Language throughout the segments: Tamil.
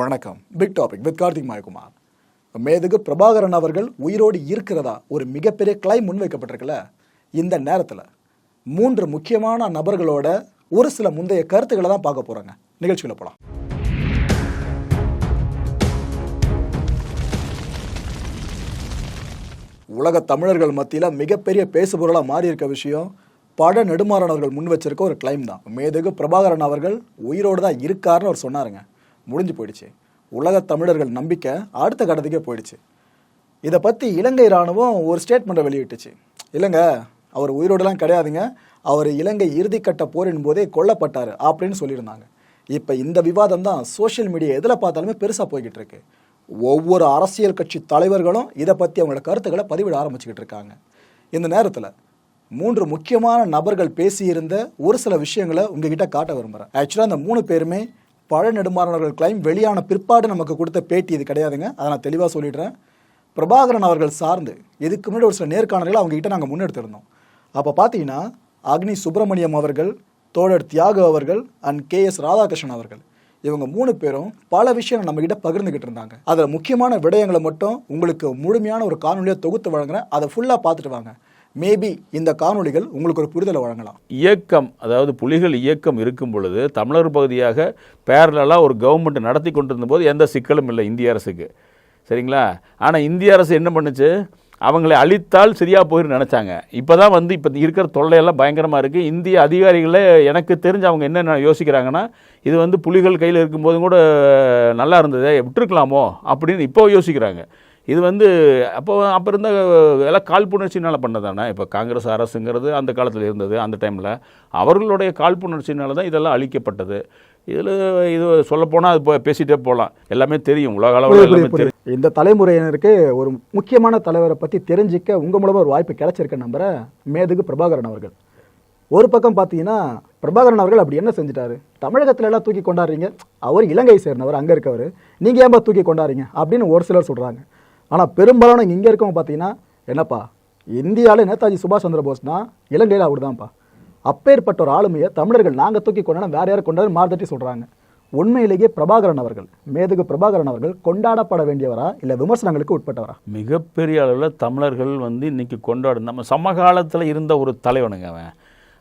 வணக்கம். Big topic with Karthik Mayakumar. மேதுகு Prabhakaran அவர்கள் உயிரோடு இருக்கிறதா? ஒரு மிகப்பெரிய கிளைம் முன்வைக்கப்பட்டிருக்குல்ல? இந்த நேரத்தில் மூன்று முக்கியமான நபர்களோட ஒரு சில முந்தைய கருத்துக்களை தான் பார்க்க போறாங்க. நிகழ்ச்சியில் போலாம். உலக தமிழர்கள் மத்தியில் மிகப்பெரிய பேசுபொருளாக மாறி இருக்க விஷயம் பட நெடுமாறன் அவர்கள் முன் வச்சிருக்க ஒரு கிளைம் தான். மேதகு பிரபாகரன் அவர்கள் உயிரோடு தான் இருக்காருன்னு அவர் சொன்னாருங்க. முடிஞ்சு போயிடுச்சு. உலக தமிழர்கள் நம்பிக்கை அடுத்த கட்டத்துக்கே போயிடுச்சு. இதை பற்றி இலங்கை இராணுவம் ஒரு ஸ்டேட்மெண்ட்டை வெளியிட்டுச்சு. இல்லைங்க அவர் உயிரோடலாம் கிடையாதுங்க. அவர் இலங்கை இறுதிக்கட்ட போரின் போதே கொல்லப்பட்டார் அப்படின்னு சொல்லியிருந்தாங்க. இப்போ இந்த விவாதம் தான் சோஷியல் மீடியா எதில் பார்த்தாலுமே பெருசாக போய்கிட்டு இருக்கு. ஒவ்வொரு அரசியல் கட்சி தலைவர்களும் இதை பற்றி அவங்களோட கருத்துக்களை பதிவிட ஆரம்பிச்சுக்கிட்டு இருக்காங்க. இந்த நேரத்தில் மூன்று முக்கியமான நபர்கள் பேசியிருந்த ஒரு சில விஷயங்களை உங்ககிட்ட காட்ட விரும்புகிறேன் ஆக்சுவலாக அந்த மூணு பேருமே பழ நெடுமாறனர்கள் கிளைம் வெளியான பிற்பாடு நமக்கு கொடுத்த பேட்டி இது கிடையாதுங்க. அதை நான் தெளிவாக சொல்லிடுறேன். பிரபாகரன் அவர்கள் சார்ந்து இதுக்கு முன்னாடி ஒரு சில நேர்காணல்களை அவங்ககிட்ட நாங்கள் முன்னெடுத்திருந்தோம். அப்போ பார்த்தீங்கன்னா அக்னி சுப்பிரமணியம் அவர்கள் தோழர் தியாகு அவர்கள் அண்ட் கே எஸ் ராதாகிருஷ்ணன் அவர்கள். இவங்க மூணு பேரும் பல விஷயம் நம்மகிட்ட பகிர்ந்துக்கிட்டு இருந்தாங்க. அதில் முக்கியமான விடயங்களை மட்டும் உங்களுக்கு முழுமையான ஒரு காணொலியாக தொகுத்து வழங்குறேன். அதை ஃபுல்லாக பார்த்துட்டு வாங்க. மேபி இந்த காணொளிகள் உங்களுக்கு ஒரு புரிதலை வழங்கலாம். இயக்கம் அதாவது புலிகள் இயக்கம் இருக்கும் பொழுது தமிழர் பகுதியாக பேரலாக ஒரு கவர்மெண்ட் நடத்தி கொண்டிருந்த போது எந்த சிக்கலும் இல்லை இந்திய அரசுக்கு. சரிங்களா? ஆனால் இந்திய அரசு என்ன பண்ணுச்சு? அவங்களை அழித்தால் சரியாக போயிரு நினச்சாங்க. இப்போ தான் வந்து இப்போ இருக்கிற தொல்லையெல்லாம் பயங்கரமாக இருக்குது இந்திய அதிகாரிகளே எனக்கு தெரிஞ்சு அவங்க என்ன யோசிக்கிறாங்கன்னா இது வந்து புலிகள் கையில் இருக்கும்போதும் கூட நல்லா இருந்ததே விட்டுருக்கலாமோ அப்படின்னு இப்போ யோசிக்கிறாங்க. இது வந்து அப்போ அப்போ இருந்த எல்லாம் காழ்ப்புணர்ச்சினால பண்ணதானே? இப்போ காங்கிரஸ் அரசுங்கிறது அந்த காலத்தில் இருந்தது அந்த டைமில் அவர்களுடைய காழ்ப்புணர்ச்சினால தான் இதெல்லாம் அழிக்கப்பட்டது. இதில் இது சொல்லப்போனால் அது போ- பேசிட்டே போகலாம் எல்லாமே தெரியும் உலக அளவில் எல்லாமே தெரியும். இந்த தலைமுறையினருக்கு ஒரு முக்கியமான தலைவரை பற்றி தெரிஞ்சிக்க உங்கள் மூலமாக ஒரு வாய்ப்பு கிடைச்சிருக்க நம்புற மேதுகு பிரபாகரன் அவர்கள். ஒரு பக்கம் பார்த்தீங்கன்னா பிரபாகரன் அவர்கள் அப்படி என்ன செஞ்சிட்டாரு? தமிழகத்துல எல்லாம் தூக்கி கொண்டாடுறீங்க. அவர் இலங்கை சேர்ந்தவர் அங்கே இருக்கவர். நீங்கள் ஏன்பா தூக்கி கொண்டாடுறீங்க? அப்படின்னு ஒரு சிலர் சொல்கிறாங்க ஆனால் பெரும்பாலான இங்கே இருக்கவங்க பார்த்தீங்கன்னா என்னப்பா இந்தியாவில் நேதாஜி சுபாஷ் சந்திர போஸ்னா இலங்கையில் அவர் தான்ப்பா அப்பேற்பட்ட ஒரு ஆளுமையை தமிழர்கள் நாங்கள் தூக்கி கொண்டாட வேற யாரும் கொண்டாடு மாறுதட்டி சொல்கிறாங்க உண்மையிலேயே பிரபாகரன் அவர்கள் மேதகு பிரபாகரன் அவர்கள் கொண்டாடப்பட வேண்டியவரா இல்லை விமர்சனங்களுக்கு உட்பட்டவரா? மிகப்பெரிய அளவில் தமிழர்கள் வந்து இன்னைக்கு கொண்டாடு நம்ம சமகாலத்தில் இருந்த ஒரு தலைவனுங்க அவன்.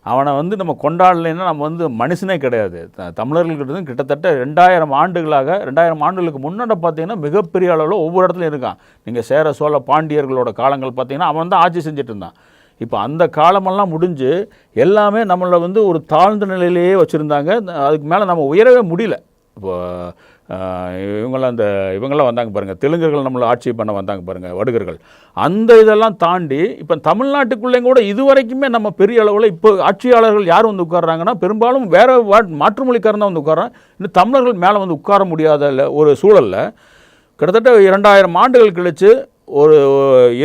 அவனை வந்து நம்ம கொண்டாடலைன்னா நம்ம வந்து மனுஷனே கிடையாது. த- தமிழர்கள்கிட்ட கிட்டத்தட்ட ரெண்டாயிரம் ஆண்டுகளாக ரெண்டாயிரம் ஆண்டுகளுக்கு முன்னாடி பார்த்தீங்கன்னா மிகப்பெரிய அளவில் ஒவ்வொரு இடத்துலையும் இருக்கான். நீங்கள் சேர சோழ பாண்டியர்களோட காலங்கள் பார்த்தீங்கன்னா அவன் தான் ஆட்சி செஞ்சுட்டு இருந்தான். இப்போ அந்த காலமெல்லாம் முடிஞ்சு எல்லாமே நம்மளை வந்து ஒரு தாழ்ந்த நிலையிலேயே வச்சுருந்தாங்க. அதுக்கு மேலே நம்ம உயரவே முடியல. இப்போ ஆஹ், இவங்கெல்லாம் அந்த இவங்கெல்லாம் வந்தாங்க பாருங்கள் தெலுங்குகள் நம்மளை ஆட்சி பண்ண வந்தாங்க பாருங்கள் வடுகர்கள். அந்த இதெல்லாம் தாண்டி இப்போ தமிழ்நாட்டுக்குள்ளேயும் கூட இதுவரைக்குமே நம்ம பெரிய அளவில் இப்போ ஆட்சியாளர்கள் யார் வந்து உட்கார்றாங்கன்னா பெரும்பாலும் வேறு மாற்று மொழிக்காரன் தான் வந்து உட்கார்றான். இன்னும் தமிழர்கள் மேலே வந்து உட்கார முடியாத ஒரு சூழலில் கிட்டத்தட்ட இரண்டாயிரம் ஆண்டுகள் கழித்து ஒரு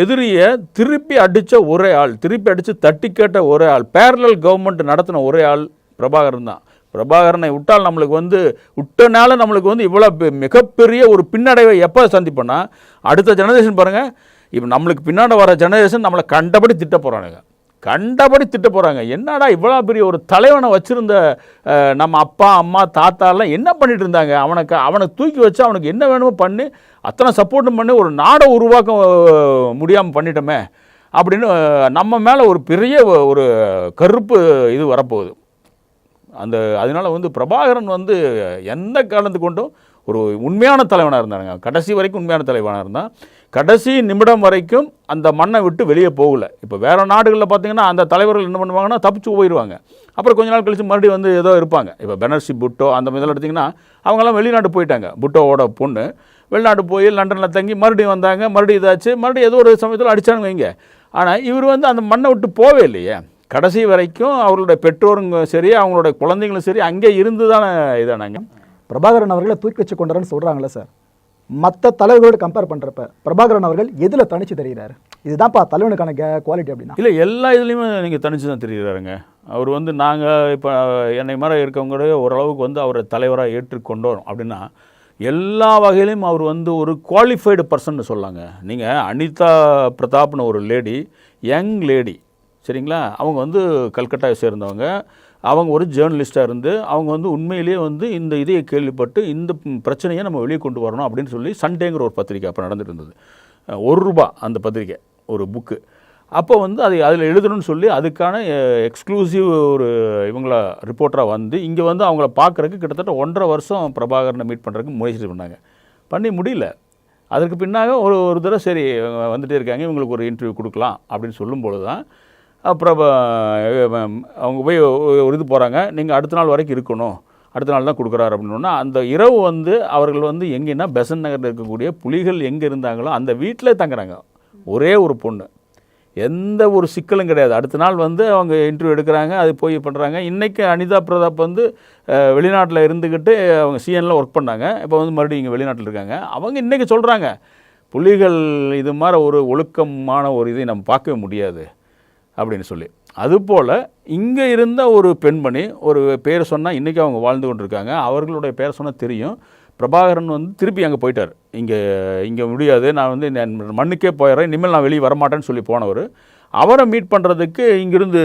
எதிரியை திருப்பி அடித்த ஒரே ஆள் திருப்பி அடித்து தட்டி கேட்ட ஒரே ஆள் பேரலல் கவர்மெண்ட் நடத்தின ஒரே ஆள் பிரபாகரன் தான். பிரபாகரனை விட்டால் நம்மளுக்கு வந்து விட்டனால நம்மளுக்கு வந்து இவ்வளோ பெ- மிகப்பெரிய ஒரு பின்னடைவை எப்போ சந்திப்போன்னா அடுத்த ஜெனரேஷன் பாருங்கள் இப்போ நம்மளுக்கு பின்னாடி வர ஜெனரேஷன் நம்மளை கண்டபடி திட்ட போகிறானுங்க கண்டபடி திட்ட போகிறாங்க என்னடா இவ்வளோ பெரிய ஒரு தலைவனை வச்சுருந்த நம்ம அப்பா அம்மா தாத்தாலாம் என்ன பண்ணிட்டு இருந்தாங்க? அவனுக்கு அவனை தூக்கி வச்சு அவனுக்கு என்ன வேணுமோ பண்ணி அத்தனை சப்போர்ட்டும் பண்ணி ஒரு நாடை உருவாக்க முடியாமல் பண்ணிட்டோமே அப்படின்னு நம்ம மேலே ஒரு பெரிய ஒரு கருப்பு இது வரப்போகுது. அந்த அதனால வந்து பிரபாகரன் வந்து எந்த காலத்து கொண்டும் ஒரு உண்மையான தலைவனாக இருந்தாருங்க. கடைசி வரைக்கும் உண்மையான தலைவனாக இருந்தான் கடைசி நிமிடம் வரைக்கும் அந்த மண்ணை விட்டு வெளியே போகல. இப்போ வேறு நாடுகளில் பார்த்தீங்கன்னா அந்த தலைவர்கள் என்ன பண்ணுவாங்கன்னா தப்பிச்சு போயிடுவாங்க அப்புறம் கொஞ்ச நாள் கழித்து மறுபடியும் வந்து ஏதோ இருப்பாங்க. இப்போ பெனர்சி புட்டோ அந்த மாதிரி எடுத்திங்கன்னா அவங்கெல்லாம் வெளிநாடு போயிட்டாங்க. புட்டோவோட பொண்ணு வெளிநாடு போய் லண்டனில் தங்கி மறுபடியும் வந்தாங்க. மறுபடியும் இதாச்சு. மறுபடியும் ஏதோ ஒரு சமயத்தில் அடிச்சாங்க வைங்க. ஆனால் இவர் வந்து அந்த மண்ணை விட்டு போவே இல்லையே. கடைசி வரைக்கும் அவர்களுடைய பெற்றோருங்க சரி அவங்களுடைய குழந்தைங்களும் சரி அங்கே இருந்து தானே இதானாங்க. பிரபாகரன் அவர்களை தூக்கி வச்சு கொண்டாருன்னு சொல்கிறாங்களே சார். மற்ற தலைவர்களோட கம்பேர் பண்ணுறப்ப பிரபாகரன் அவர்கள் எதில் தனிச்சு தெரிகிறாரு இதுதான்ப்பா தலைவனுக்கான குவாலிட்டி அப்படின்னா. இல்லை எல்லா இதுலேயுமே நீங்கள் தனிச்சு தான் தெரிகிறாருங்க அவர் வந்து நாங்கள் இப்போ என்னை மாதிரி இருக்கவங்களே ஓரளவுக்கு வந்து அவரை தலைவராக ஏற்றுக்கொண்டோம் அப்படின்னா எல்லா வகையிலையும் அவர் வந்து ஒரு குவாலிஃபைடு பர்சன் சொல்லாங்க. நீங்கள் அனிதா பிரதாப்னு ஒரு லேடி யங் லேடி சரிங்களா? அவங்க வந்து கல்கட்டாவை சேர்ந்தவங்க. அவங்க ஒரு ஜேர்னலிஸ்ட்டாக இருந்து அவங்க வந்து உண்மையிலேயே வந்து இந்த இதையை கேள்விப்பட்டு இந்த பிரச்சனையை நம்ம வெளியே கொண்டு வரணும் அப்படின்னு சொல்லி சண்டேங்கிற ஒரு பத்திரிக்கை அப்போ நடந்துட்டு இருந்தது ஒரு ரூபா அந்த பத்திரிக்கை ஒரு புக்கு அப்போ வந்து அதை அதில் எழுதணும்னு சொல்லி அதுக்கான எக்ஸ்க்ளூசிவ் ஒரு இவங்கள ரிப்போர்ட்டராக வந்து இங்கே வந்து அவங்கள பார்க்குறக்கு கிட்டத்தட்ட ஒன்றரை வருஷம் பிரபாகரனை மீட் பண்ணுறதுக்கு முயற்சி பண்ணாங்க. பண்ணி முடியல. அதற்கு பின்னாக ஒரு ஒரு தடவை சரி வந்துகிட்டே இருக்காங்க இவங்களுக்கு ஒரு இன்டர்வியூ கொடுக்கலாம் அப்படின்னு சொல்லும்பொழுது தான் அப்புறம் அவங்க போய் ஒரு இது போகிறாங்க நீங்கள் அடுத்த நாள் வரைக்கும் இருக்கணும். அடுத்த நாள் தான் கொடுக்குறாரு அப்படின்னா அந்த இரவு வந்து அவர்கள் வந்து எங்கேன்னா பெசன் நகரில் இருக்கக்கூடிய புலிகள் எங்கே இருந்தாங்களோ அந்த வீட்டில் தங்குறாங்க. ஒரே ஒரு பொண்ணு. எந்த ஒரு சிக்கலும் கிடையாது. அடுத்த நாள் வந்து அவங்க இன்டர்வியூ எடுக்கிறாங்க அது போய் பண்ணுறாங்க இன்றைக்கி அனிதா பிரதாப் வந்து வெளிநாட்டில் இருந்துக்கிட்டு அவங்க சிஎன்ல ஒர்க் பண்ணாங்க. இப்போ வந்து மறுபடியும் இங்கே வெளிநாட்டில் இருக்காங்க. அவங்க இன்றைக்கி சொல்கிறாங்க புலிகள் இது மாதிரி ஒரு ஒழுக்கமான ஒரு இதை நம்ம பார்க்கவே முடியாது. அப்படின்னு சொல்லி. அதுபோல் இங்கே இருந்த ஒரு பெண்மணி ஒரு பேர் சொன்னால் இன்றைக்கி அவங்க வாழ்ந்து கொண்டிருக்காங்க. அவர்களுடைய பேர் சொன்னால் தெரியும். பிரபாகரன் வந்து திருப்பி அங்கே போயிட்டார். இங்கே இங்கே முடியாது. நான் வந்து நான் மண்ணுக்கே போயிடுறேன் இனிமேல் நான் வெளியே வரமாட்டேன்னு சொல்லி போனவர். அவரை மீட் பண்ணுறதுக்கு இங்கிருந்து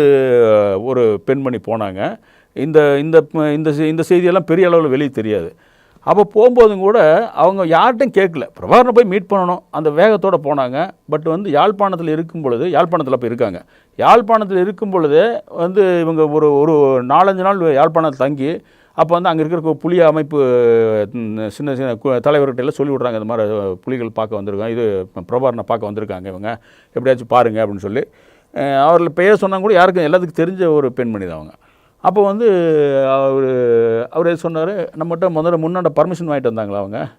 ஒரு பெண்மணி போனாங்க. இந்த இந்த இந்த இந்த செய்தியெல்லாம் பெரிய அளவில் வெளியே தெரியாது. அப்போ போகும்போதும் கூட அவங்க யார்கிட்டையும் கேட்கல. பிரபாகரனை போய் மீட் பண்ணணும். அந்த வேகத்தோடு போனாங்க. பட் வந்து யாழ்ப்பாணத்தில் இருக்கும் பொழுது யாழ்ப்பாணத்தில் அப்போ இருக்காங்க. யாழ்ப்பாணத்தில் இருக்கும் பொழுது வந்து இவங்க ஒரு ஒரு நாலஞ்சு நாள் யாழ்ப்பாணத்தில் தங்கி அப்போ வந்து அங்கே இருக்கிற புலி அமைப்பு சின்ன சின்ன தலைவர்கிட்ட எல்லாம் சொல்லி விட்றாங்க. இந்த மாதிரி புலிகள் பார்க்க வந்திருக்காங்க. இது பிரபாகரனை பார்க்க வந்திருக்காங்க இவங்க. எப்படியாச்சும் பாருங்கள் அப்படின்னு சொல்லி அவர்கள் பெயர் சொன்னாங்க கூட யாருக்கும் எல்லாத்துக்கும் தெரிஞ்ச ஒரு பெண்மணி தான் அவங்க. அப்போ வந்து அவர் அவர் சொன்னார்? நம்மகிட்ட முதல்ல முன்னாடி பர்மிஷன் வாங்கிட்டு வந்தாங்களா அவங்க?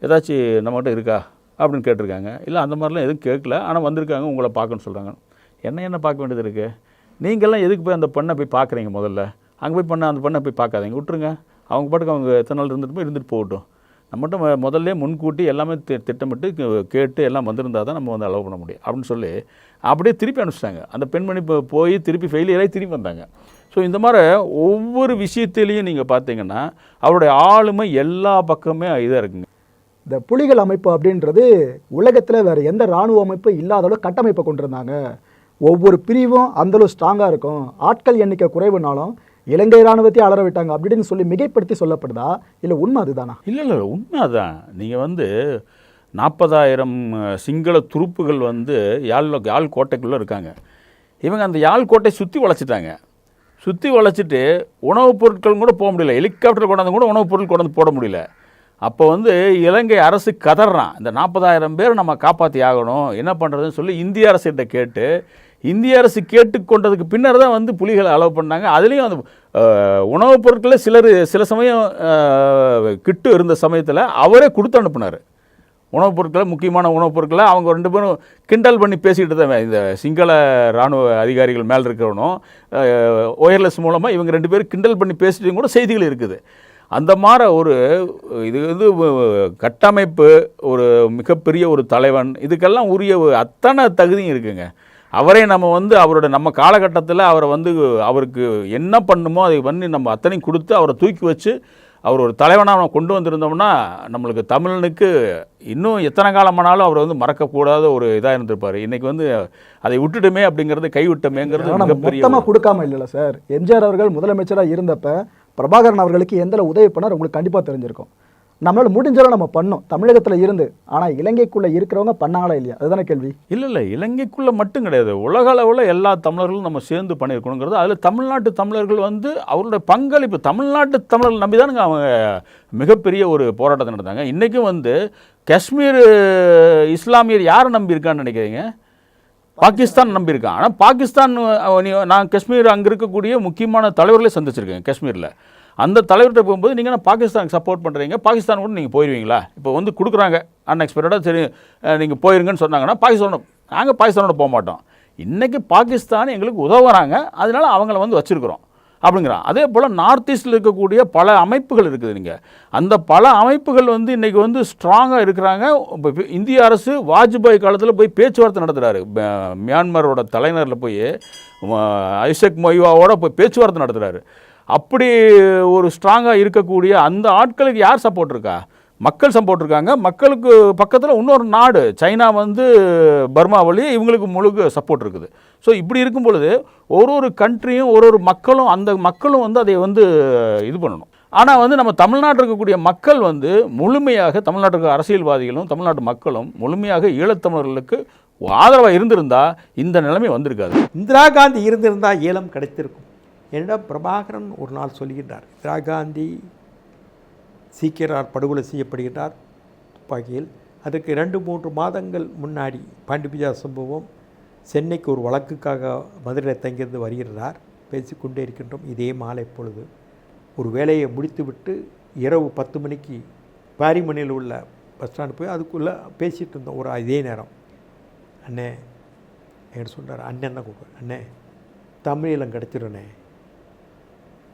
ஏதாச்சும் நம்மகிட்ட இருக்கா? அப்படின்னு கேட்டிருக்காங்க. இல்லை அந்த மாதிரிலாம் எதுவும் கேட்கல. ஆனால் வந்திருக்காங்க உங்களை பார்க்கணும்னு சொல்கிறாங்க என்ன என்ன பார்க்க வேண்டியது இருக்குது நீங்கள்லாம் எதுக்கு போய் அந்த பெண்ணை போய் பார்க்குறீங்க முதல்ல? அங்கே போய் பண்ண அந்த பெண்ணை போய் பார்க்காதீங்க. விட்டுருங்க. அவங்க பாட்டுக்கு அவங்க எத்தனை நாள் இருந்துட்டு போய் இருந்துட்டு போகட்டும். நம்மகிட்ட முதல்ல முன்கூட்டி எல்லாமே தி- திட்டமிட்டு கேட்டு எல்லாம் வந்திருந்தா தான் நம்ம வந்து அலோவ் பண்ண முடியும். அப்படின்னு சொல்லி அப்படியே திருப்பி அனுப்பிச்சிட்டாங்க. அந்த பெண்மணி இப்போ போய் திருப்பி ஃபெயிலியராகி திருப்பி வந்தாங்க. ஸோ இந்த மாதிரி ஒவ்வொரு விஷயத்திலையும் நீங்கள் பார்த்தீங்கன்னா அவருடைய ஆளுமை எல்லா பக்கமே இதாக இருக்குங்க. இந்த புலிகள் அமைப்பு அப்படின்றது உலகத்தில் வேற எந்த இராணுவ அமைப்பு இல்லாத அளவு கட்டமைப்பை கொண்டிருந்தாங்க. ஒவ்வொரு பிரிவும் அந்த அளவு ஸ்ட்ராங்காக இருக்கும். ஆட்கள் எண்ணிக்கை குறைவுனாலும் இலங்கை இராணுவத்தை அலற விட்டாங்க அப்படின்னு சொல்லி மிகைப்படுத்தி சொல்லப்படுதா? இல்லை உண்மை அதுதானா? இல்லை இல்லை உண்மை அதான். நீங்கள் வந்து நாற்பதாயிரம் சிங்கள துருப்புகள் வந்து யாழ் யாழ் கோட்டைக்குள்ளே இருக்காங்க. இவங்க அந்த யாழ் கோட்டை சுற்றி வளைச்சிட்டாங்க சுற்றி வளைச்சிட்டு உணவுப் பொருட்கள் கூட போக முடியல. ஹெலிகாப்டர் கொண்டாந்து கூட உணவுப் பொருள் கொண்டாந்து போட முடியல. அப்போ வந்து இலங்கை அரசு கதறான். இந்த நாற்பதாயிரம் பேர் நம்ம காப்பாற்றி ஆகணும். என்ன பண்ணுறதுன்னு சொல்லி இந்திய அரசுகிட்ட கேட்டு இந்திய அரசு கேட்டுக்கொண்டதுக்கு பின்னர் தான் வந்து புலிகளை அலோவ் பண்ணாங்க. அதுலேயும் அந்த உணவுப் பொருட்களை சிலர் சில சமயம் கிட்டு இருந்த சமயத்தில் அவரே கொடுத்து அனுப்புனார். உணவுப் பொருட்களை முக்கியமான உணவுப் பொருட்களை அவங்க ரெண்டு பேரும் கிண்டல் பண்ணி பேசிக்கிட்டு தான் இந்த சிங்கள இராணுவ அதிகாரிகள் மேலே இருக்கிறவனும் ஒயர்லெஸ் மூலமாக இவங்க ரெண்டு பேரும் கிண்டல் பண்ணி பேசிட்டு கூட செய்திகள் இருக்குது. அந்த மாதிரி ஒரு இது வந்து கட்டமைப்பு ஒரு மிகப்பெரிய ஒரு தலைவன் இதுக்கெல்லாம் உரிய அத்தனை தகுதியும் இருக்குங்க. அவரே நம்ம வந்து அவரோட நம்ம காலகட்டத்தில் அவரை வந்து அவருக்கு என்ன பண்ணுமோ அதை பண்ணி நம்ம அத்தனையும் கொடுத்து அவரை தூக்கி வச்சு அவர் ஒரு தலைவனாக நம்ம கொண்டு வந்திருந்தோம்னா நம்மளுக்கு தமிழனுக்கு இன்னும் எத்தனை காலமானாலும் அவர் வந்து மறக்கக்கூடாத ஒரு இதாக இருந்திருப்பார். இன்னைக்கு வந்து அதை விட்டுட்டுமே அப்படிங்கிறது கைவிட்டமேங்கிறது மொத்தமாக கொடுக்காம இல்லைல்ல சார். எம்ஜிஆர் அவர்கள் முதலமைச்சராக இருந்தப்ப பிரபாகரன் அவர்களுக்கு எந்த உதவி பண்ணார் உங்களுக்கு கண்டிப்பாக தெரிஞ்சிருக்கும். நம்மளால முடிஞ்சளவு நம்ம பண்ணோம். தமிழகத்தில் இருந்து. ஆனால் இலங்கைக்குள்ளே இருக்கிறவங்க பண்ணாங்களா இல்லையா? அதுதானே கேள்வி. இல்லை இல்லை. இலங்கைக்குள்ளே மட்டும் கிடையாது. உலக அளவில் எல்லா தமிழர்களும் நம்ம சேர்ந்து பண்ணியிருக்கணுங்கிறது. அதில் தமிழ்நாட்டு தமிழர்கள் வந்து அவருடைய பங்களிப்பு தமிழ்நாட்டு தமிழர்கள் நம்பி தானுங்க அவங்க மிகப்பெரிய ஒரு போராட்டத்தை நடந்தாங்க இன்றைக்கும் வந்து காஷ்மீர் இஸ்லாமியர் யாரை நம்பி இருக்கான்னு நினைக்கிறீங்க? பாகிஸ்தான் நம்பியிருக்கான். ஆனால் பாகிஸ்தான் நான் காஷ்மீர் அங்கே இருக்கக்கூடிய முக்கியமான தலைவர்களே சந்திச்சிருக்கேன் காஷ்மீரில். அந்த தலைவர்கிட்ட போகும்போது நீங்கள் என்ன பாகிஸ்தானுக்கு சப்போர்ட் பண்ணுறீங்க பாகிஸ்தான் கூட நீங்கள் போயிடுவீங்களா இப்போ வந்து கொடுக்குறாங்க. அன்எக்ஸ்பெக்டடாக சரி நீங்கள் போயிருங்கன்னு சொன்னாங்கன்னா பாகிஸ்தானோட நாங்கள் பாகிஸ்தானோட போக மாட்டோம். இன்றைக்கி பாகிஸ்தான் எங்களுக்கு உதவுறாங்க. அதனால அவங்கள வந்து வச்சுருக்குறோம். அப்படிங்கிறான் அதே போல் நார்த் ஈஸ்டில் இருக்கக்கூடிய பல அமைப்புகள் இருக்குது நீங்கள் அந்த பல அமைப்புகள் வந்து இன்றைக்கி வந்து ஸ்ட்ராங்காக இருக்கிறாங்க. இப்போ இந்திய அரசு வாஜ்பாய் காலத்தில் போய் பேச்சுவார்த்தை நடத்துகிறாரு மியான்மரோட தலைநரில் போய் ஐசக் மொய்வாவோட போய் பேச்சுவார்த்தை நடத்துகிறாரு அப்படி ஒரு ஸ்ட்ராங்காக இருக்கக்கூடிய அந்த ஆட்களுக்கு யார் சப்போர்ட் இருக்கா? மக்கள் சப்போர்ட் இருக்காங்க. மக்களுக்கு பக்கத்தில் இன்னொரு நாடு சைனா வந்து பர்மா வழி இவங்களுக்கு முழுக்க சப்போர்ட் இருக்குது. ஸோ இப்படி இருக்கும் பொழுது ஒரு ஒரு கண்ட்ரியும் ஒரு ஒரு மக்களும் அந்த மக்களும் வந்து அதை வந்து இது பண்ணணும். ஆனால் வந்து நம்ம தமிழ்நாட்டில் இருக்கக்கூடிய மக்கள் வந்து முழுமையாக தமிழ்நாட்டுக்கு அரசியல்வாதிகளும் தமிழ்நாட்டு மக்களும் முழுமையாக ஈழத்தமிழர்களுக்கு ஆதரவாக இருந்திருந்தால் இந்த நிலைமை வந்திருக்காது. இந்திரா காந்தி இருந்திருந்தால் ஈழம் கிடைத்திருக்கும். என்னிடம் பிரபாகரன் ஒரு நாள் சொல்லுகின்றார் இந்திரா காந்தி சீக்கியரார் படுகொலை செய்யப்படுகின்றார். துப்பாக்கியில் அதற்கு ரெண்டு மூன்று மாதங்கள் முன்னாடி பாண்டிபிஜா சம்பவம் சென்னைக்கு ஒரு வழக்குக்காக மதுரையில் தங்கியிருந்து வருகிறார் பேசிக்கொண்டே இருக்கின்றோம் இதே மாலை பொழுது. ஒரு வேலையை முடித்துவிட்டு இரவு பத்து மணிக்கு பாரிமணியில் உள்ள பஸ் ஸ்டாண்டு போய் அதுக்குள்ளே பேசிகிட்டு இருந்தோம். ஒரு இதே நேரம். அண்ணே என்கிட்ட சொல்கிறார் அண்ணன் தான் கூப்பிடுறேன் அண்ணே தமிழீழம் கிடச்சிருண்ணே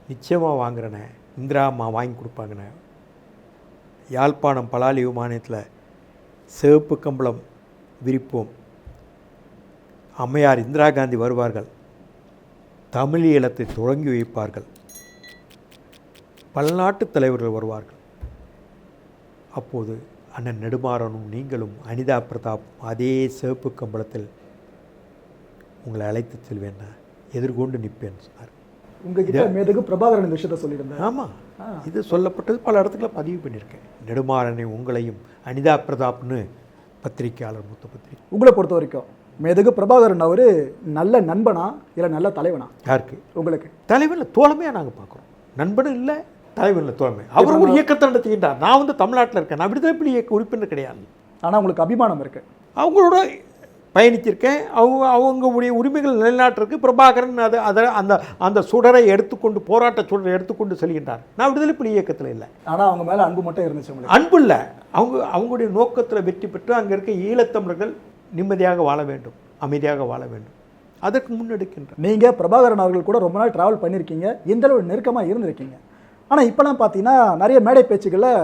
நிச்சயமாக வாங்குறேனே. இந்திரா அம்மா வாங்கி கொடுப்பாங்கண்ணே யாழ்ப்பாணம் பலாலி விமானத்தில் சிவப்பு கம்பளம் விரிப்போம். அம்மையார் இந்திரா காந்தி வருவார்கள். தமிழ் ஈழத்தை தொடங்கி வைப்பார்கள். பல்நாட்டு தலைவர்கள் வருவார்கள். அப்போது அண்ணன் நெடுமாறனும் நீங்களும் அனிதா பிரதாப் அதே சிவப்பு கம்பளத்தில் உங்களை அழைத்து செல்வேன். நான் எதிர்கொண்டு நிற்பேன் சொன்னார். உங்ககிட்ட மேதகு பிரபாகரன் இந்த விஷயத்த சொல்லியிருந்தேன் ஆமாம் இது சொல்லப்பட்டது பல இடத்துல பதிவு பண்ணியிருக்கேன். நெடுமாறனை உங்களையும் அனிதா பிரதாப்னு பத்திரிக்கையாளர் மூத்த பத்திரிக்கை உங்களை பொறுத்த வரைக்கும் மேதகு பிரபாகரன் அவரு நல்ல நண்பனா இல்லை நல்ல தலைவனா? யாருக்கு? உங்களுக்கு. தலைவனில் தோழமையாக நாங்கள் பார்க்குறோம். நண்பனும் இல்லை தலைவனில் தோழமை. அவர் ஒரு இயக்கத்தை நடத்துகின்றார் நான் வந்து தமிழ்நாட்டில் இருக்கேன். நான் விடுதலை புலி இயக்க உறுப்பினர் கிடையாது. ஆனா உங்களுக்கு அபிமானம் இருக்கு. அவங்களோட பயணிச்சிருக்கேன் அவங்க அவங்களுடைய உரிமைகள் நிலைநாட்டுறதுக்கு பிரபாகரன் அதை அதை அந்த அந்த சுடரை எடுத்துக்கொண்டு போராட்ட சுடரை எடுத்துக்கொண்டு செல்கின்றார். நான் விடுதலை புலி இயக்கத்தில் இல்லை. ஆனா அவங்க மேல அன்பு மட்டும் இருந்துச்சு அன்பு இல்லை. அவங்க அவங்களுடைய நோக்கத்தில் வெற்றி பெற்று அங்கே இருக்க ஈழத்தமிழர்கள் நிம்மதியாக வாழ வேண்டும். அமைதியாக வாழ வேண்டும். அதற்கு முன்னெடுக்கின்றார் நீங்க பிரபாகரன் அவர்கள் கூட ரொம்ப நாள் டிராவல் பண்ணியிருக்கீங்க இந்த அளவு நெருக்கமா இருந்திருக்கீங்க. ஆனா இப்பெல்லாம் பார்த்தீங்கன்னா நிறைய மேடை பேச்சுகளில்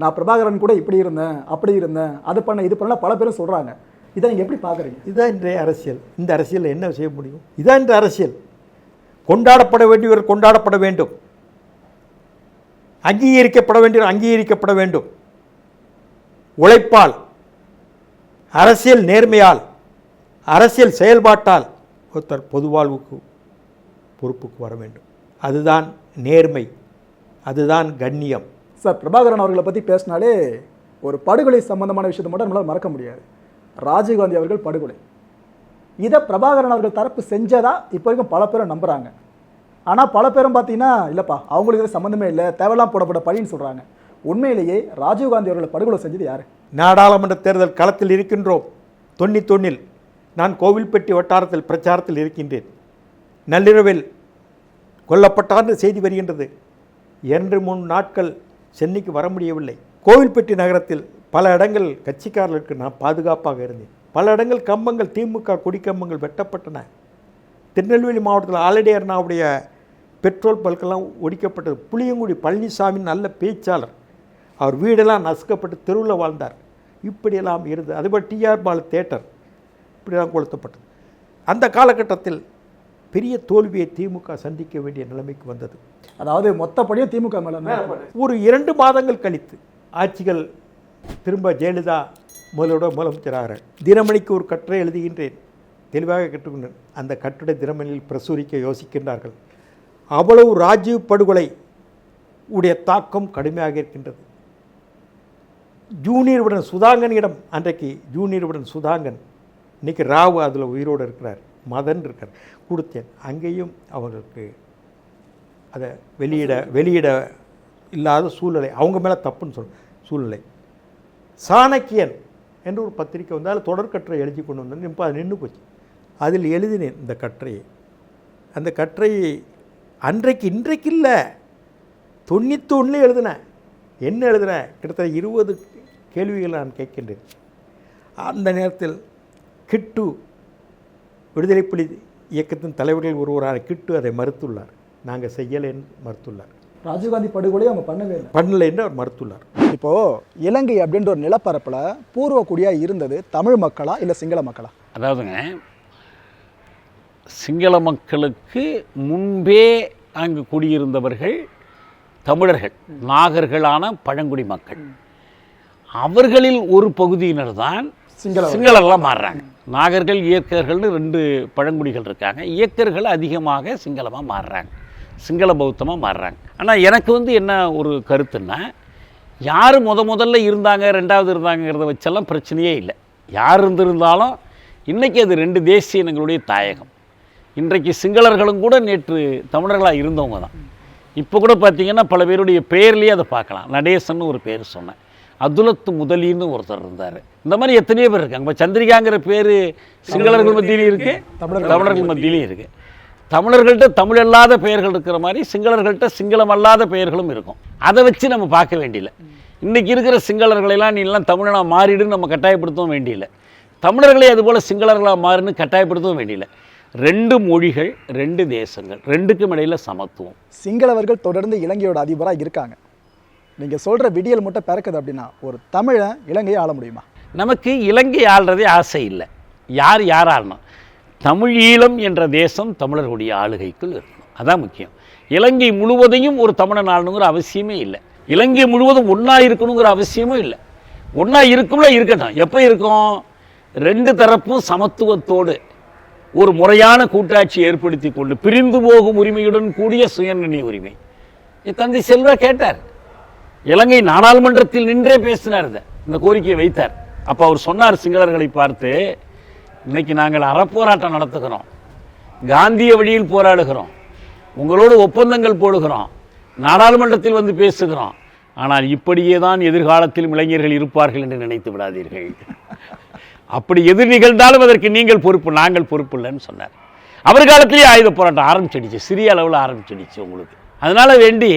நான் பிரபாகரன் கூட இப்படி இருந்தேன் அப்படி இருந்தேன் அது பண்ண இது பண்ண பல பேரும் சொல்றாங்க. இதை நீங்க எப்படி பாக்குறீங்க இதுதான் இன்றைய அரசியல். இந்த அரசியலில் என்ன செய்ய முடியும்? இதான் இன்றைய அரசியல். கொண்டாடப்பட வேண்டியவர் கொண்டாடப்பட வேண்டும். அங்கீகரிக்கப்பட வேண்டியவர் அங்கீகரிக்கப்பட வேண்டும். உழைப்பால் அரசியல் நேர்மையால் அரசியல் செயல்பாட்டால் ஒருத்தர் பொது வாழ்வுக்கு பொறுப்புக்கு வர வேண்டும். அதுதான் நேர்மை. அதுதான் கண்ணியம். சார் பிரபாகரன் அவர்களை பத்தி பேசினாலே ஒரு படுகொலை சம்பந்தமான விஷயத்தை மட்டும் நம்மளால மறக்க முடியாது. ராஜீவ்காந்தி அவர்கள் படுகொலை. இதை பிரபாகரன் அவர்கள் தரப்பு செஞ்சதா இப்போ வரைக்கும் பல பேரும் நம்புகிறாங்க ஆனால் பல பேரும் பார்த்தீங்கன்னா இல்லைப்பா அவங்களுக்கு இது சம்மந்தமே இல்லை தேவையெல்லாம் போடப்பட்ட பழின்னு சொல்கிறாங்க உண்மையிலேயே ராஜீவ்காந்தி அவர்களை படுகொலை செஞ்சது யார்? நாடாளுமன்ற தேர்தல் களத்தில் இருக்கின்றோம். தொண்ணூத்தொன்னில் நான் கோவில்பட்டி வட்டாரத்தில் பிரச்சாரத்தில் இருக்கின்றேன். நள்ளிரவில் கொல்லப்பட்டார்னு செய்தி வருகின்றது. இரண்டு மூணு நாட்கள் சென்னைக்கு வர முடியவில்லை. கோவில்பட்டி நகரத்தில் பல இடங்கள் கட்சிக்காரர்களுக்கு நான் பாதுகாப்பாக இருந்தேன். பல இடங்கள் கம்பங்கள் திமுக கொடிக்கம்பங்கள் வெட்டப்பட்டன. திருநெல்வேலி மாவட்டத்தில் ஆலடி அருணாவுடைய பெட்ரோல் பல்கெல்லாம் ஒடிக்கப்பட்டது. புளியங்குடி பழனிசாமி நல்ல பேச்சாளர். அவர் வீடெல்லாம் நசுக்கப்பட்டு தெருவில் வாழ்ந்தார். இப்படியெல்லாம் இருந்தது. அதுபோல் டிஆர் பாலு தேட்டர் இப்படியெல்லாம் கொளுத்தப்பட்டது. அந்த காலகட்டத்தில் பெரிய தோல்வியை திமுக சந்திக்க வேண்டிய நிலைமைக்கு வந்தது. அதாவது மொத்தப்படியும் திமுக மேல. ஒரு இரண்டு மாதங்கள் கழித்து ஆட்சிகள் திரும்ப ஜெயலலிதா முதலோட முதலமைச்சராக. தினமணிக்கு ஒரு கட்டுரை எழுதுகின்றேன். தெளிவாக கற்றுக்கொண்டேன் அந்த கட்டுரை தினமணியில் பிரசுரிக்க யோசிக்கின்றார்கள். அவ்வளவு ராஜீவ் படுகொலை உடைய தாக்கம் கடுமையாக இருக்கின்றது. ஜூனியர் உடன் சுதாங்கனிடம் அன்றைக்கு ஜூனியருடன் சுதாங்கன் இன்னைக்கு ராவு அதில் உயிரோடு இருக்கிறார் மதன் இருக்கார் கொடுத்தேன். அங்கேயும் அவர்களுக்கு அதை வெளியிட வெளியிட இல்லாத சூழ்நிலை அவங்க மேலே தப்புன்னு சொல் சூழ்நிலை. சாணக்கியன் என்று ஒரு பத்திரிக்கை வந்தால் தொடர்கற்றை எழுதி கொண்டு வந்தேன் இப்போ அது நின்று போச்சு. அதில் எழுதினேன் இந்த கற்றையை. அந்த கற்றையை அன்றைக்கு இன்றைக்கு இல்லை. தொண்ணூத்தொன்று எழுதினேன். என்ன எழுதினேன்? கிட்டத்தட்ட இருபது கேள்விகள் நான் கேட்கின்றேன். அந்த நேரத்தில் கிட்டு விடுதலை புலி இயக்கத்தின் தலைவர்கள் ஒருவரான கிட்டு அதை மறுத்துள்ளார். நாங்கள் செய்யலைன்னு மறுத்துள்ளார். ராஜீவ்காந்தி படுகொலை அவங்க பண்ணவே இல்லை. பண்ணலை என்று அவர் மறுத்துள்ளார். இப்போ இலங்கை அப்படின்ற ஒரு நிலப்பரப்புல பூர்வ குடியா இருந்தது தமிழ் மக்களா இல்ல சிங்கள மக்களா? அதாவதுங்க சிங்கள மக்களுக்கு முன்பே அங்கு குடியிருந்தவர்கள் தமிழர்கள் நாகர்களான பழங்குடி மக்கள். அவர்களில் ஒரு பகுதியினர் தான் சிங்கள சிங்களர்களாக மாறுறாங்க. நாகர்கள் இயக்கர்கள்னு ரெண்டு பழங்குடிகள் இருக்காங்க. இயக்கர்கள் அதிகமாக சிங்களமாக மாறுறாங்க. சிங்கள பௌத்தமாக மாறுறாங்க. ஆனால் எனக்கு வந்து என்ன ஒரு கருத்துன்னா யார் முத முதல்ல இருந்தாங்க ரெண்டாவது இருந்தாங்கிறத வச்செல்லாம் பிரச்சனையே இல்லை. யார் இருந்திருந்தாலும் இன்றைக்கி அது ரெண்டு தேசிய இனங்களுடைய தாயகம். இன்றைக்கு சிங்களர்களும் கூட நேற்று தமிழர்களாக இருந்தவங்க தான். இப்போ கூட பார்த்தீங்கன்னா பல பேருடைய பெயர்லேயே அதை பார்க்கலாம். நடேசன் ஒரு பேர் சொன்னேன். அதுலத்து முதலின்னு ஒருத்தர் இருந்தார். இந்த மாதிரி எத்தனையோ பேர் இருக்காங்க. இப்போ சந்திரிகாங்கிற பேர் சிங்களர்கள் மத்தியிலையும் இருக்குது தமிழர்கள் மத்தியிலையும் இருக்குது தமிழர்கள்ட்ட தமிழ் அல்லாத பெயர்கள் இருக்கிற மாதிரி சிங்களர்கள்ட்ட சிங்களம் அல்லாத பெயர்களும் இருக்கும். அதை வச்சு நம்ம பார்க்க வேண்டியல இன்றைக்கி இருக்கிற சிங்களர்களெல்லாம் நீ எல்லாம் தமிழனாக மாறிடுன்னு நம்ம கட்டாயப்படுத்தவும் வேண்டியல தமிழர்களே அதுபோல் சிங்களர்களாக மாறுன்னு கட்டாயப்படுத்தவும் வேண்டியல ரெண்டு மொழிகள் ரெண்டு தேசங்கள் ரெண்டுக்கும் இடையில சமத்துவம். சிங்களவர்கள் தொடர்ந்து இலங்கையோட அதிபராக இருக்காங்க. நீங்க சொல்ற விடியல் மட்டும் பிறக்குது அப்படின்னா ஒரு தமிழன் இலங்கையை ஆள முடியுமா? நமக்கு இலங்கை ஆள்றதே ஆசை இல்லை. யார் யார் ஆளணும் தமிழீழம் என்ற தேசம் தமிழர்களுடைய ஆளுகைக்குள் இருக்கணும். அதான் முக்கியம். இலங்கை முழுவதையும் ஒரு தமிழன் ஆளணுங்கிற அவசியமே இல்லை. இலங்கை முழுவதும் ஒன்றா இருக்கணுங்கிற அவசியமும் இல்லை. ஒன்றா இருக்கும்ல இருக்கட்டும். எப்போ இருக்கும்? ரெண்டு தரப்பும் சமத்துவத்தோடு ஒரு முறையான கூட்டாட்சி ஏற்படுத்தி கொண்டு பிரிந்து போகும் உரிமையுடன் கூடிய சுயநிர்ணய உரிமை. தந்தை செல்வா கேட்டார். இலங்கை நாடாளுமன்றத்தில் நின்றே பேசினார் இதை. இந்த கோரிக்கையை வைத்தார். அப்போ அவர் சொன்னார் சிங்களர்களை பார்த்து இன்றைக்கி நாங்கள் அறப்போராட்டம் நடத்துகிறோம். காந்திய வழியில் போராடுகிறோம். உங்களோடு ஒப்பந்தங்கள் போடுகிறோம். நாடாளுமன்றத்தில் வந்து பேசுகிறோம். ஆனால் இப்படியே தான் எதிர்காலத்தில் இளைஞர்கள் இருப்பார்கள் என்று நினைத்து விடாதீர்கள். அப்படி எது நிகழ்ந்தாலும் அதற்கு நீங்கள் பொறுப்பு நாங்கள் பொறுப்பு இல்லைன்னு சொன்னார். அவர் காலத்திலேயே ஆயுத போராட்டம் ஆரம்பிச்சிடுச்சு. சிறிய அளவில் ஆரம்பிச்சிடுச்சு உங்களுக்கு. அதனால் வேண்டி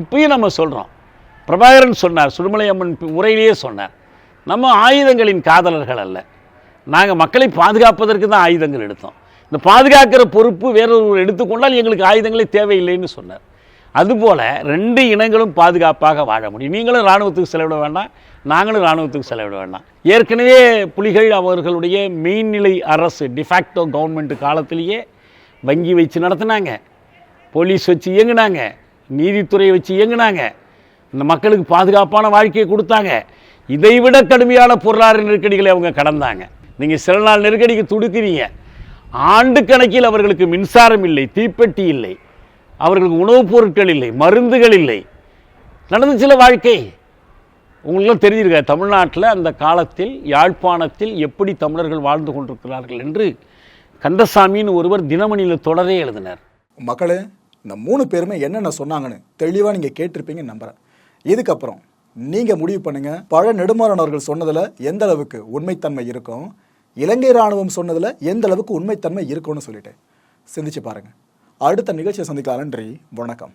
இப்பயும் நம்ம சொல்கிறோம் பிரபாகரன் சொன்னார் சுடுமலை அம்மன் உரையிலேயே சொன்னார். நம்ம ஆயுதங்களின் காதலர்கள் அல்ல. நாங்கள் மக்களை பாதுகாப்பதற்கு தான் ஆயுதங்கள் எடுத்தோம். இந்த பாதுகாக்கிற பொறுப்பு வேறொருவர் எடுத்துக்கொண்டால் எங்களுக்கு ஆயுதங்களே தேவையில்லைன்னு சொன்னார். அதுபோல் ரெண்டு இனங்களும் பாதுகாப்பாக வாழ முடியும். நீங்களும் இராணுவத்துக்கு செலவிட வேண்டாம் நாங்களும் இராணுவத்துக்கு செலவிட வேண்டாம். ஏற்கனவே புலிகள் அவர்களுடைய மெயின்நிலை அரசு டிஃபேக்டோ கவர்மெண்ட் காலத்திலேயே வங்கி வச்சு நடத்துனாங்க. போலீஸ் வச்சு இயங்குனாங்க. நீதித்துறையை வச்சு இயங்குனாங்க. இந்த மக்களுக்கு பாதுகாப்பான வாழ்க்கையை கொடுத்தாங்க. இதைவிட கடுமையான பொருளாதார நெருக்கடிகளை அவங்க கடந்தாங்க. நீங்கள் சில நாள் நெருக்கடிக்கு துடுக்குறீங்க. ஆண்டு கணக்கில் அவர்களுக்கு மின்சாரம் இல்லை தீப்பெட்டி இல்லை. அவர்களுக்கு உணவுப் பொருட்கள் இல்லை மருந்துகள் இல்லை. நடந்துச்சுல வாழ்க்கை. உங்களுக்குலாம் தெரிஞ்சிருக்க தமிழ்நாட்டில் அந்த காலத்தில் யாழ்ப்பாணத்தில் எப்படி தமிழர்கள் வாழ்ந்து கொண்டிருக்கிறார்கள் என்று கந்தசாமின்னு ஒருவர் தினமணியில் தொடரே எழுதினார். மக்களே இந்த மூணு பேருமே என்னென்ன சொன்னாங்கன்னு தெளிவாக நீங்கள் கேட்டிருப்பீங்கன்னு நம்புகிறேன் இதுக்கப்புறம் நீங்கள் முடிவு பண்ணுங்கள் பழ நெடுமாறன் அவர்கள் சொன்னதில் எந்த அளவுக்கு உண்மைத்தன்மை இருக்கும்? இலங்கை ராணுவம் சொன்னதில் எந்த அளவுக்கு உண்மைத்தன்மை இருக்கும்னு சொல்லிட்டு சிந்திச்சு பாருங்க. அடுத்த நிகழ்ச்சியை சந்திக்கலாம். நன்றி. வணக்கம்.